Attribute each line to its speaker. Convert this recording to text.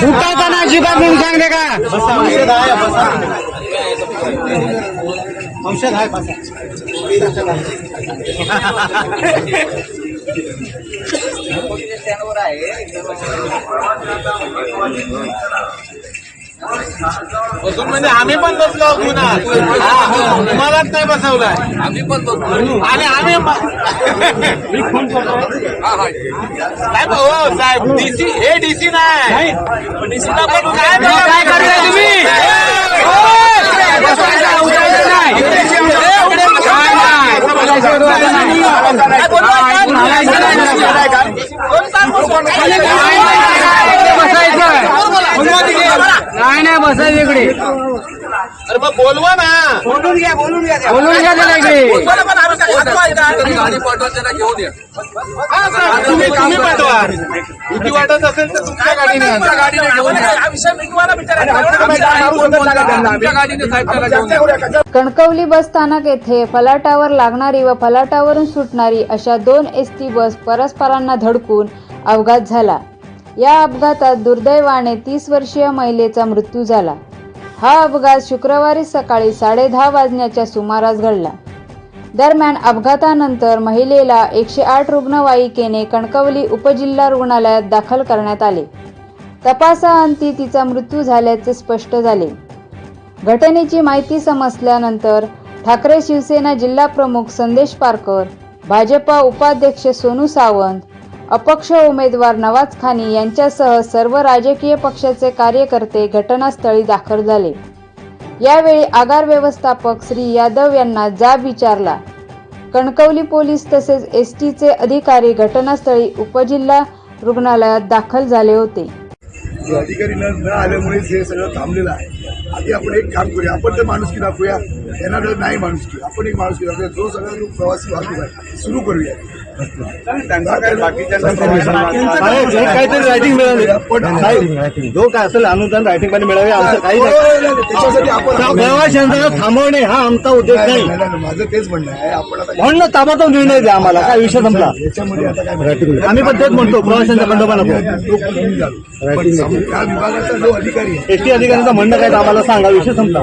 Speaker 1: उठायचा ना अजिबात म्हणून सांगते का?
Speaker 2: औषध आहे बसा. आहे बसून म्हणजे आम्ही पण बसलो गुन्हा तुम्हालाच नाही बसवलाय.
Speaker 3: आम्ही पण बघतो
Speaker 2: आणि आम्ही मी फोन साहेब हो साहेब डीसी हे डीसी नाही. पण काय काय करताय तुम्ही.
Speaker 1: बसायचं इकडे
Speaker 2: अरे मग बोलवा ना.
Speaker 1: बोलून घ्या बोलून घ्या. त्याला इकडे.
Speaker 3: गाडी पाठवा त्याला घेऊन या.
Speaker 2: तुम्ही तुम्ही पाठवा. भीती वाटत असेल तर तुमच्या गाडीने
Speaker 3: तुमच्या
Speaker 2: आणा.
Speaker 3: गाडीने घेऊन या. तुमच्या गाडीने साहेब त्याला घेऊन या.
Speaker 4: कणकवली बस स्थानक येथे फलाटावर लागणारी व फलाटावरून सुटणारी अशा दोन एस टी बस परस्परांना धडकून अपघात झाला. या अपघातात दुर्दैवाने तीस वर्षीय महिलेचा मृत्यू झाला. हा अपघात शुक्रवारी सकाळी साडेदहा वाजण्याच्या सुमारास घडला. दरम्यान अपघातानंतर महिलेला एकशे आठ रुग्णवाहिकेने कणकवली उपजिल्हा रुग्णालयात दाखल करण्यात आले. तपासाअंती तिचा मृत्यू झाल्याचे स्पष्ट झाले. घटनेची माहिती समजल्यानंतर ठाकरे शिवसेना जिल्हा प्रमुख संदेश पारकर भाजपा उपाध्यक्ष सोनू सावंत अपक्ष उमेदवार नवाज खानी यांच्यासह सर्व राजकीय पक्षाचे कार्यकर्ते घटनास्थळी दाखल झाले. यावेळी आगार व्यवस्थापक श्री यादव यांना जाब विचारला. कणकवली पोलीस तसेच एस टीचे अधिकारी घटनास्थळी उपजिल्हा रुग्णालयात दाखल झाले होते.
Speaker 5: अधिकारी न न आल्यामुळेच हे सगळं थांबलेलं आहे. आधी आपण एक काम करूया. आपण तर माणुसकी दाखवूया. यांना नाही माणूस की आपण एक माणूस की दाखवूया. जो सगळा प्रवासी वाहतूक आहे सुरू करूया.
Speaker 1: हे काहीतरी रायटिंग मिळाली.
Speaker 5: पण
Speaker 1: साहेब, जो काय असेल अनुदान रायटिंगमध्ये मिळावे आमचं काही नाही
Speaker 5: त्याच्यासाठी आपण
Speaker 1: प्रवाशांचा थांबवणे हा आमचा उद्देश
Speaker 5: नाही, माझं तेच म्हणणं आहे. आपण आता
Speaker 1: म्हणून ताबडतोब निर्णय द्या आम्हाला. काय विषय संपला? आम्ही पण तेच म्हणतो प्रवाशांचा बंदोबस्त नको
Speaker 5: तो कमी झालो. पण सम- त्या विभागाचा जो अधिकारी आहे
Speaker 1: एस टी अधिकाऱ्यांचं म्हणणं काय आम्हाला सांगा. विषय संपला.